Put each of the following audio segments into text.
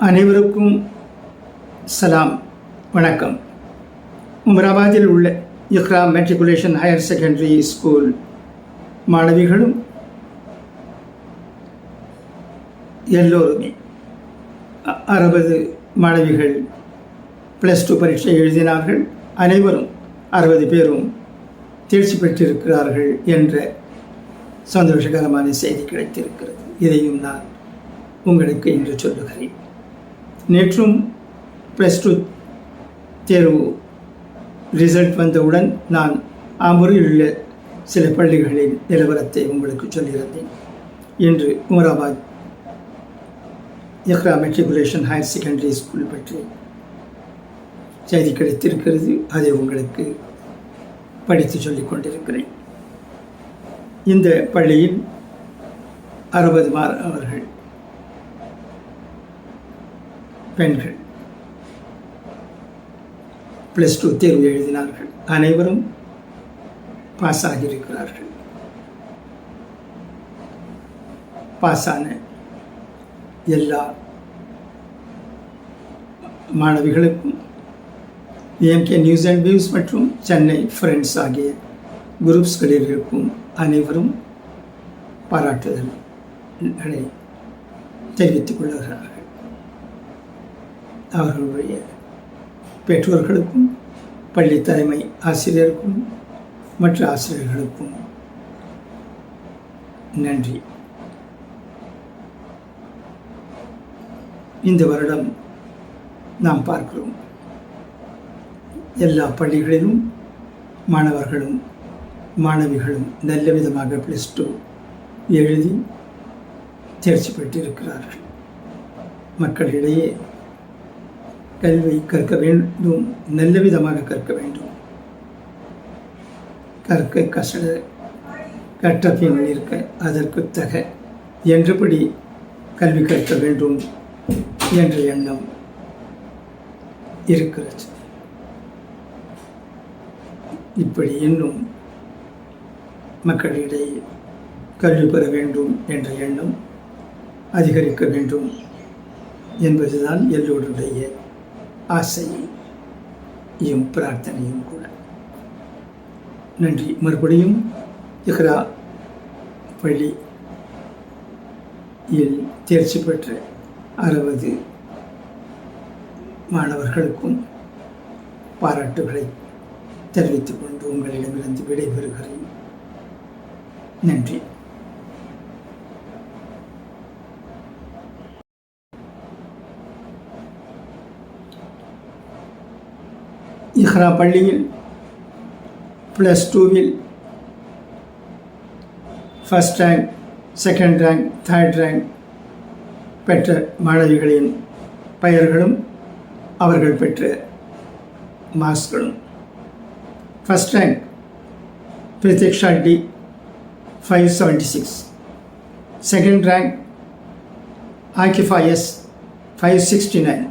அனைவருக்கும் சலாம் வணக்கம். உமராபாத்தில் உள்ள Ihra matriculation higher secondary school மாணவிகளும் எல்லோருமே அ- அறுபது மாணவிகள் ப்ளஸ் டூ பரீட்சை எழுதினார்கள். அனைவரும் அறுபது பேரும் தேர்ச்சி பெற்றிருக்கிறார்கள் என்ற சந்தோஷகரமான செய்தி கிடைத்திருக்கிறது. இதையும் நான் உங்களுக்கு இன்று சொல்லுகிறேன். நேற்றும் ப்ளஸ் டூ தேர்வு ரிசல்ட் வந்தவுடன் நான் ஆம்பூரில் உள்ள சில பள்ளிகளின் நிலவரத்தை உங்களுக்கு சொல்லியிருந்தேன். இன்று Umarabad Iqra matriculation higher secondary school பற்றி செய்தி கிடைத்திருக்கிறது. அதை உங்களுக்கு படித்து சொல்லிக் கொண்டிருக்கிறேன். இந்த பள்ளியில் அறுபது மாணவர்கள் பெண்கள். ப்ளஸ் டூ தேர்வு எழுதினார்கள். அனைவரும் பாஸ் ஆகியிருக்கிறார்கள். பாஸான எல்லா மாணவிகளுக்கும் ஏஎம்கே நியூஸ் அண்ட் வியூஸ் மற்றும் சென்னை ஃப்ரெண்ட்ஸ் ஆகிய குரூப்ஸ்களில் இருக்கும் அனைவரும் பாராட்டுதல்களை தெரிவித்துக் கொள்கிறார்கள். அவர்களுடைய பெற்றோர்களுக்கும் பள்ளி தலைமை ஆசிரியருக்கும் மற்ற ஆசிரியர்களுக்கும் நன்றி. இந்த வருடம் நாம் பார்க்கிறோம். எல்லா பள்ளிகளிலும் மாணவர்களும் மாணவிகளும் நல்ல விதமாக ப்ளஸ் டூ எழுதி தேர்ச்சி பெற்றிருக்கிறார்கள். மக்களிடையே கல்வி கற்க வேண்டும் நல்ல விதமாக கற்க வேண்டும். கற்க கசட கற்ற பின் நிற்க அதற்கு தக. என்றபடி கல்வி கற்க வேண்டும் என்ற எண்ணம் இருக்கிறது. இப்படி இன்னும் மக்களிடையே கல்வி பெற வேண்டும் என்ற எண்ணம் அதிகரிக்க வேண்டும் என்பதுதான் எல்லோருடைய ஆசையும் பிரார்த்தனையும் கூட. நன்றி. மறுபடியும் இஹ்ரா பள்ளியில் தேர்ச்சி பெற்ற அறுபது மாணவர்களுக்கும் பாராட்டுகளை தெரிவித்துக் கொண்டு உங்களிடமிருந்து விடைபெறுகிறேன். நன்றி. இஹ்ரா பள்ளியில் ப்ளஸ் டூவில் first rank second rank third rank பெற்ற மாணவிகளின் பெயர்களும் அவர்கள் பெற்ற மார்க்ஸ்களும் first rank Pratheeksha D five seventy six second rank Aqifa S five sixty nine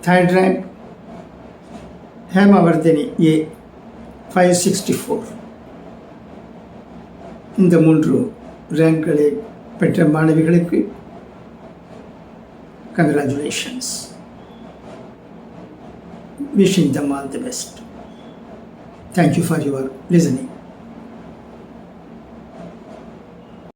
third rank Hemavardhini A five sixty four இந்த மூன்று ரேங்க்களை பெற்ற மாணவிகளுக்கு congratulations wishing them all the best thank you for your listening